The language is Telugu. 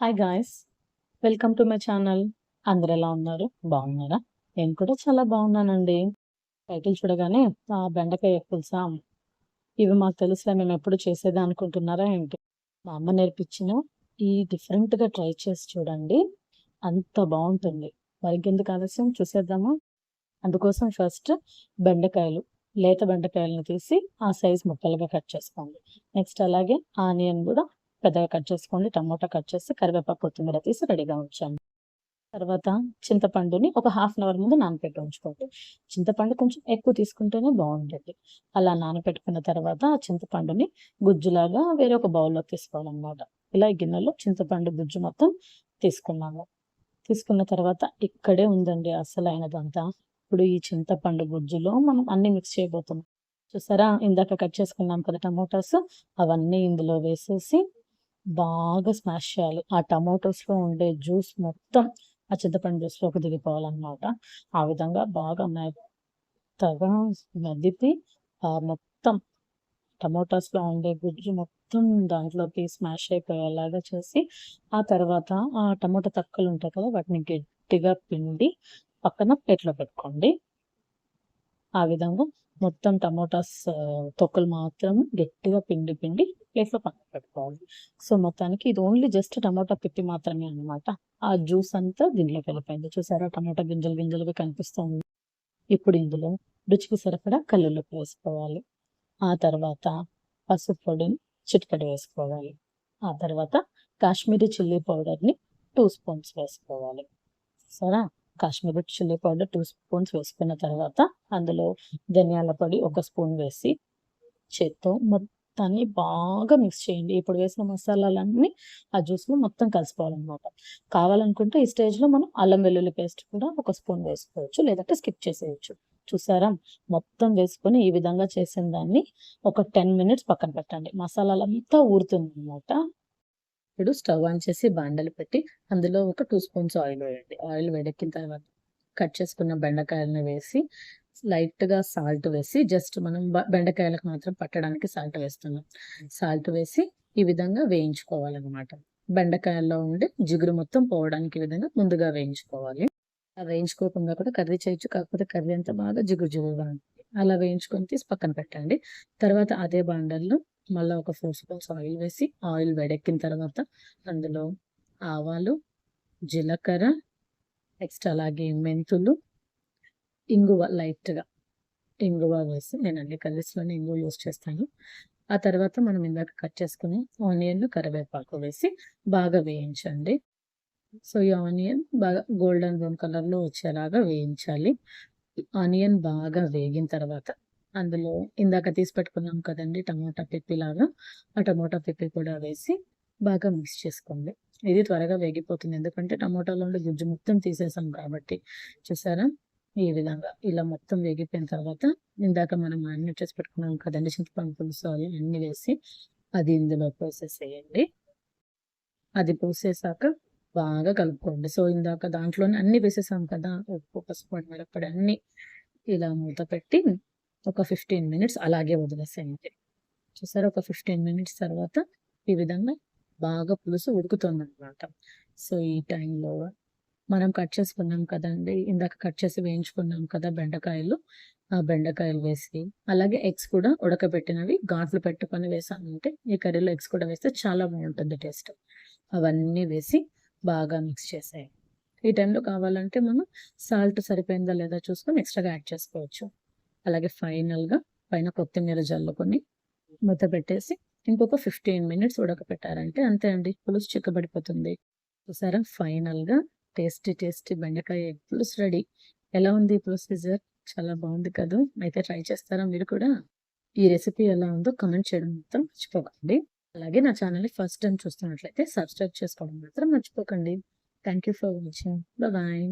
Hi guys welcome to my channel అందరు ఎలా ఉన్నారు? బాగున్నారా? నేను కూడా చాలా బాగున్నానండి. టైటిల్ చూడగానే ఆ బెండకాయ పులుసా? ఇవి మాకు తెలుసులే మేము ఎప్పుడు చేసేది అనుకుంటున్నారా ఏంటి? మా అమ్మ నేర్పించిన ఈ డిఫరెంట్గా ట్రై చేసి చూడండి. అంత బాగుంటుంది. మరికి ఎందుకు ఆలస్యం? చూసేద్దామా? అందుకోసం ఫస్ట్ బెండకాయలు లేత బెండకాయలను తీసి ఆ సైజ్ ముక్కలుగా కట్ చేసుకోండి. నెక్స్ట్ అలాగే ఆనియన్ కూడా పెద్దగా కట్ చేసుకోండి. టమోటా కట్ చేసి కరివేపాకు కొత్తిమీర తీసి రెడీగా ఉంచండి తర్వాత చింతపండుని ఒక హాఫ్ అన్ అవర్ ముందు నానబెట్టి ఉంచుకోండి. చింతపండు కొంచెం ఎక్కువ తీసుకుంటేనే బాగుంటుంది. అలా నానబెట్టుకున్న తర్వాత ఆ చింతపండుని గుజ్జులాగా వేరే ఒక బౌల్లో తీసుకోవాలన్నమాట. ఇలా ఈ గిన్నెలో చింతపండు గుజ్జు మొత్తం తీసుకున్నాము తీసుకున్న తర్వాత ఇక్కడే ఉందండి అసలు అయినదంతా ఇప్పుడు ఈ చింతపండు గుజ్జులో మనం అన్ని మిక్స్ చేయబోతున్నాం. చూసారా? ఇందాక కట్ చేసుకున్నాం కదా టమోటాస్. అవన్నీ ఇందులో వేసేసి బాగా స్మాష్ చేయాలి. ఆ టమాటోస్లో ఉండే జ్యూస్ మొత్తం ఆ చింతపండు జ్యూస్లోకి దిగిపోవాలన్నమాట. ఆ విధంగా బాగా మెత్తగా మెదిపి మొత్తం టమోటాస్లో ఉండే గుజ్జు మొత్తం దాంట్లోకి స్మాష్ అయిపోయేలాగా చేసి ఆ తర్వాత ఆ టమోటా తక్కలు ఉంటాయి కదా వాటిని గట్టిగా పిండి పక్కన ప్లేట్లో పెట్టుకోండి. ఆ విధంగా మొత్తం టమోటాస్ తొక్కలు మాత్రం గట్టిగా పిండి పిండి ప్లేట్లో పక్కన పెట్టుకోవాలి సో మొత్తానికి ఇది ఓన్లీ జస్ట్ టమాటా పిప్పి మాత్రమే అనమాట ఆ జ్యూస్ అంతా దీనిలోకి వెళ్ళిపోయింది. చూసారా? టమాటా గింజలు గింజలుగా కనిపిస్తుంది. ఇప్పుడు ఇందులో రుచికి సరిపడా కల్లులోకి వేసుకోవాలి. ఆ తర్వాత పసుపు పొడిని చిటికడి వేసుకోవాలి. ఆ తర్వాత కాశ్మీరీ చిల్లీ పౌడర్ని టూ స్పూన్స్ వేసుకోవాలి. సరే Kashmiri chilli powder two spoons వేసుకున్న తర్వాత అందులో ధనియాల పొడి ఒక స్పూన్ వేసి చేత్తో మొత్తాన్ని బాగా మిక్స్ చేయండి. ఇప్పుడు వేసిన మసాలాలన్నీ ఆ జ్యూస్లో మొత్తం కలిసిపోవాలన్నమాట. కావాలనుకుంటే ఈ స్టేజ్లో మనం అల్లం వెల్లుల్లి పేస్ట్ కూడా ఒక స్పూన్ వేసుకోవచ్చు లేదంటే స్కిప్ చేసేయచ్చు. చూసారా? మొత్తం వేసుకొని ఈ విధంగా చేసిన దాన్ని ఒక టెన్ మినిట్స్ పక్కన పెట్టండి. మసాలాలంతా ఊరుతుంది అనమాట ఇప్పుడు స్టవ్ ఆన్ చేసి బాండలు పెట్టి అందులో ఒక టూ స్పూన్స్ ఆయిల్ వేయండి. ఆయిల్ వేడెక్కిన తర్వాత కట్ చేసుకున్న బెండకాయలను వేసి లైట్గా సాల్ట్ వేసి జస్ట్ మనం బెండకాయలకు మాత్రం పట్టడానికి సాల్ట్ వేస్తున్నాం. సాల్ట్ వేసి ఈ విధంగా వేయించుకోవాలన్నమాట. బెండకాయల్లో ఉండి జిగురు మొత్తం పోవడానికి విధంగా ముందుగా వేయించుకోవాలి. వేయించుకోకుండా కూడా కర్రీ చేయొచ్చు కాకపోతే కర్రీ అంతా బాగా జిగురు జిగురుగా ఉంటుంది. అలా వేయించుకొని తీసి పక్కన పెట్టండి. తర్వాత అదే బాండల్లో మళ్ళీ ఒక ఫోర్ స్పూన్స్ ఆయిల్ వేసి ఆయిల్ వేడెక్కిన తర్వాత అందులో ఆవాలు జీలకర్ర నెక్స్ట్ అలాగే మెంతులు ఇంగువ లైట్గా ఇంగువ వేసి నేను అన్ని కర్రీస్లోనే ఇంగువ యూస్ చేస్తాను. ఆ తర్వాత మనం ఇందాక కట్ చేసుకుని ఆనియన్ కరివేపాకు వేసి బాగా వేయించండి. సో ఈ ఆనియన్ బాగా గోల్డెన్ బ్రౌన్ కలర్లో వచ్చేలాగా వేయించాలి. ఆనియన్ బాగా వేగిన తర్వాత అందులో ఇందాక తీసి పెట్టుకున్నాం కదండి టమోటా పిప్పిలాగా. ఆ టమోటా పిప్పి కూడా వేసి బాగా మిక్స్ చేసుకోండి. ఇది త్వరగా వేగిపోతుంది. ఎందుకంటే టమోటాలో ఉండే గుజ్జు మొత్తం తీసేసాం కాబట్టి. చూసారా? ఈ విధంగా ఇలా మొత్తం వేగిపోయిన తర్వాత ఇందాక మనం అన్ని చేసి పెట్టుకున్నాం కదండి చింతపండు పులుసు అన్ని వేసి అది ఇందులో పోసేసేయండి. అది పోసేసాక బాగా కలుపుకోండి. సో ఇందాక దాంట్లోనే అన్ని వేసేసాం కదా ఉప్పు పసుపు మిరప్పడి అన్ని ఇలా మూత పెట్టి ఒక ఫిఫ్టీన్ మినిట్స్ అలాగే వదిలేసేయండి. చూసారా? ఒక ఫిఫ్టీన్ మినిట్స్ తర్వాత ఈ విధంగా బాగా పులుసు ఉడుకుతుంది అనమాట సో ఈ టైంలో మనం కట్ చేసుకున్నాం కదండి ఇందాక కట్ చేసి వేయించుకున్నాం కదా బెండకాయలు ఆ బెండకాయలు వేసి అలాగే ఎగ్స్ కూడా ఉడకబెట్టినవి ఘాట్లు పెట్టుకొని వేసామంటే ఈ కర్రీలో ఎగ్స్ కూడా వేస్తే చాలా బాగుంటుంది టేస్ట్. అవన్నీ వేసి బాగా మిక్స్ చేసాయి ఈ టైంలో కావాలంటే మనం సాల్ట్ సరిపోయిందా లేదా చూసుకొని ఎక్స్ట్రాగా యాడ్ చేసుకోవచ్చు. అలాగే ఫైనల్గా పైన కొత్తిమీర జల్లుకొని మూత పెట్టేసి ఇంకొక ఫిఫ్టీన్ మినిట్స్ ఉడకపెట్టారంటే అంతే అండి పులుసు చిక్కబడిపోతుంది. చూసారా? ఫైనల్గా టేస్టీ టేస్టీ బెండకాయ పులుసు రెడీ. ఎలా ఉంది ప్రొసీజర్ చాలా బాగుంది కదా? అయితే ట్రై చేస్తారా మీరు కూడా? ఈ రెసిపీ ఎలా ఉందో కమెంట్ చేయడం మాత్రం మర్చిపోకండి. అలాగే నా ఛానల్ని ఫస్ట్ టైం చూస్తున్నట్లయితే సబ్స్క్రైబ్ చేసుకోవడం మాత్రం మర్చిపోకండి. Thank you for watching. Bye.